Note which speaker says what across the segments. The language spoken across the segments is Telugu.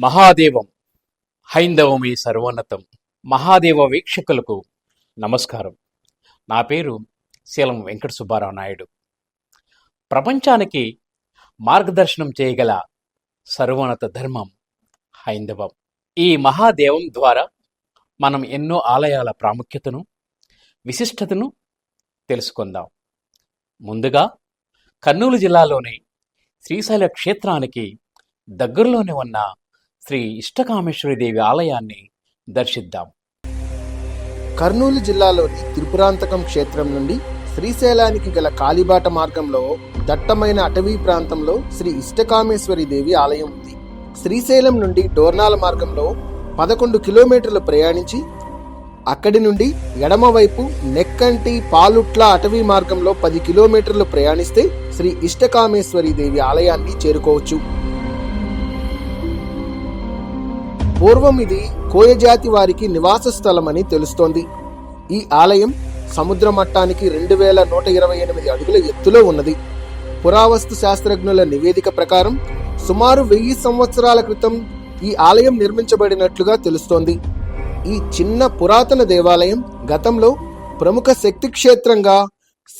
Speaker 1: మహాదేవం హైందవమే సర్వోన్నతం. మహాదేవ వీక్షకులకు నమస్కారం. నా పేరు శీలం వెంకట సుబ్బారావు నాయుడు. ప్రపంచానికి మార్గదర్శనం చేయగల సర్వోన్నత ధర్మం హైందవం. ఈ మహాదేవం ద్వారా మనం ఎన్నో ఆలయాల ప్రాముఖ్యతను విశిష్టతను తెలుసుకుందాం. ముందుగా కర్నూలు జిల్లాలోని శ్రీశైల క్షేత్రానికి దగ్గరలోనే ఉన్న శ్రీ ఇష్టకామేశ్వరి దేవి ఆలయాన్ని దర్శిద్దాం.
Speaker 2: కర్నూలు జిల్లాలోని త్రిపురాంతకం క్షేత్రం నుండి శ్రీశైలానికి గల కాలిబాట మార్గంలో దట్టమైన అటవీ ప్రాంతంలో శ్రీ ఇష్టకామేశ్వరి దేవి ఆలయం ఉంది. శ్రీశైలం నుండి డోర్నాల మార్గంలో పదకొండు కిలోమీటర్లు ప్రయాణించి అక్కడి నుండి ఎడమవైపు నెక్కంటి పాలుట్ల అటవీ మార్గంలో పది కిలోమీటర్లు ప్రయాణిస్తే శ్రీ ఇష్టకామేశ్వరి దేవి ఆలయాన్ని చేరుకోవచ్చు. పూర్వం ఇది కోయజాతి వారికి నివాస స్థలమని తెలుస్తోంది. ఈ ఆలయం సముద్ర మట్టానికి రెండు వేల నూట ఇరవై ఎనిమిది అడుగుల ఎత్తులో ఉన్నది. పురావస్తు శాస్త్రజ్ఞుల నివేదిక ప్రకారం సుమారు వెయ్యి సంవత్సరాల క్రితం ఈ ఆలయం నిర్మించబడినట్లుగా తెలుస్తోంది. ఈ చిన్న పురాతన దేవాలయం గతంలో ప్రముఖ శక్తి క్షేత్రంగా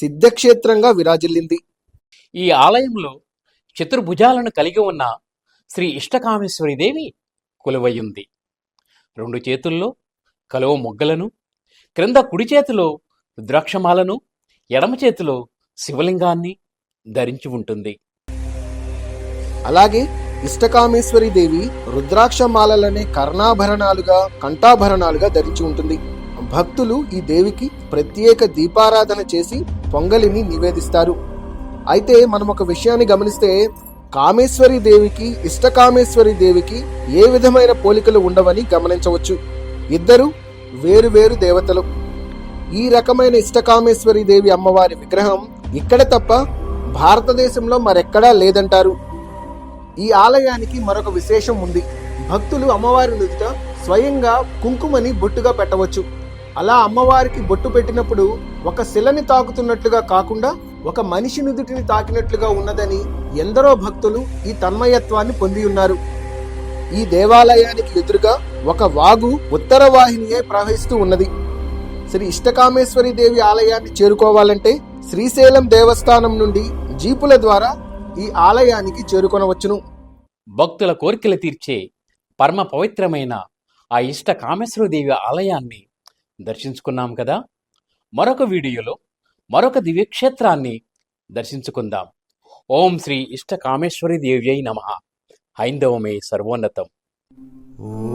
Speaker 2: సిద్ధక్షేత్రంగా విరాజిల్లింది.
Speaker 1: ఈ ఆలయంలో చతుర్భుజాలను కలిగి ఉన్న శ్రీ ఇష్టకామేశ్వరి దేవి కొలువయ్యుంది రెండు చేతుల్లో కలువ మొగ్గలను క్రింద కుడి చేతిలో రుద్రాక్షమాలను ఎడమ చేతిలో శివలింగాన్ని ధరించి ఉంటుంది.
Speaker 2: అలాగే ఇష్టకామేశ్వరి దేవి రుద్రాక్షమాలలనే కర్ణాభరణాలుగా కంఠాభరణాలుగా ధరించి ఉంటుంది. భక్తులు ఈ దేవికి ప్రత్యేక దీపారాధన చేసి పొంగలిని నివేదిస్తారు. అయితే మనం ఒక విషయాన్ని గమనిస్తే కామేశ్వరి దేవికి ఇష్టకామేశ్వరి దేవికి ఏ విధమైన పోలికలు ఉండవని గమనించవచ్చు. ఇద్దరు వేరు వేరు దేవతలు. ఈ రకమైన ఇష్టకామేశ్వరి దేవి అమ్మవారి విగ్రహం ఇక్కడ తప్ప భారతదేశంలో మరెక్కడా లేదంటారు. ఈ ఆలయానికి మరొక విశేషం ఉంది. భక్తులు అమ్మవారి నుదుట స్వయంగా కుంకుమని బొట్టుగా పెట్టవచ్చు. అలా అమ్మవారికి బొట్టు పెట్టినప్పుడు ఒక శిలని తాకుతున్నట్లుగా కాకుండా ఒక మనిషి నుదుటిని తాకినట్లుగా ఉన్నదని ఎందరో భక్తులు ఈ తన్మయత్వాన్ని పొంది ఉన్నారు. ఈ దేవాలయానికి ఎదురుగా ఒక వాగు ఉత్తర వాహినియే ప్రవహిస్తూ ఉన్నది. శ్రీ ఇష్టకామేశ్వరి దేవి ఆలయాన్ని చేరుకోవాలంటే శ్రీశైలం దేవస్థానం నుండి జీపుల ద్వారా ఈ ఆలయానికి చేరుకొనవచ్చును.
Speaker 1: భక్తుల కోరికలు తీర్చే పరమ పవిత్రమైన ఆ ఇష్ట కామేశ్వరదేవి ఆలయాన్ని దర్శించుకున్నాం కదా? మరొక వీడియోలో మరొక దివ్యక్షేత్రాన్ని దర్శించుకుందాం. ఓం శ్రీ ఇష్ట కామేశ్వరి దేవ్యై నమ. హైందవమే సర్వోన్నతం.
Speaker 3: ఓ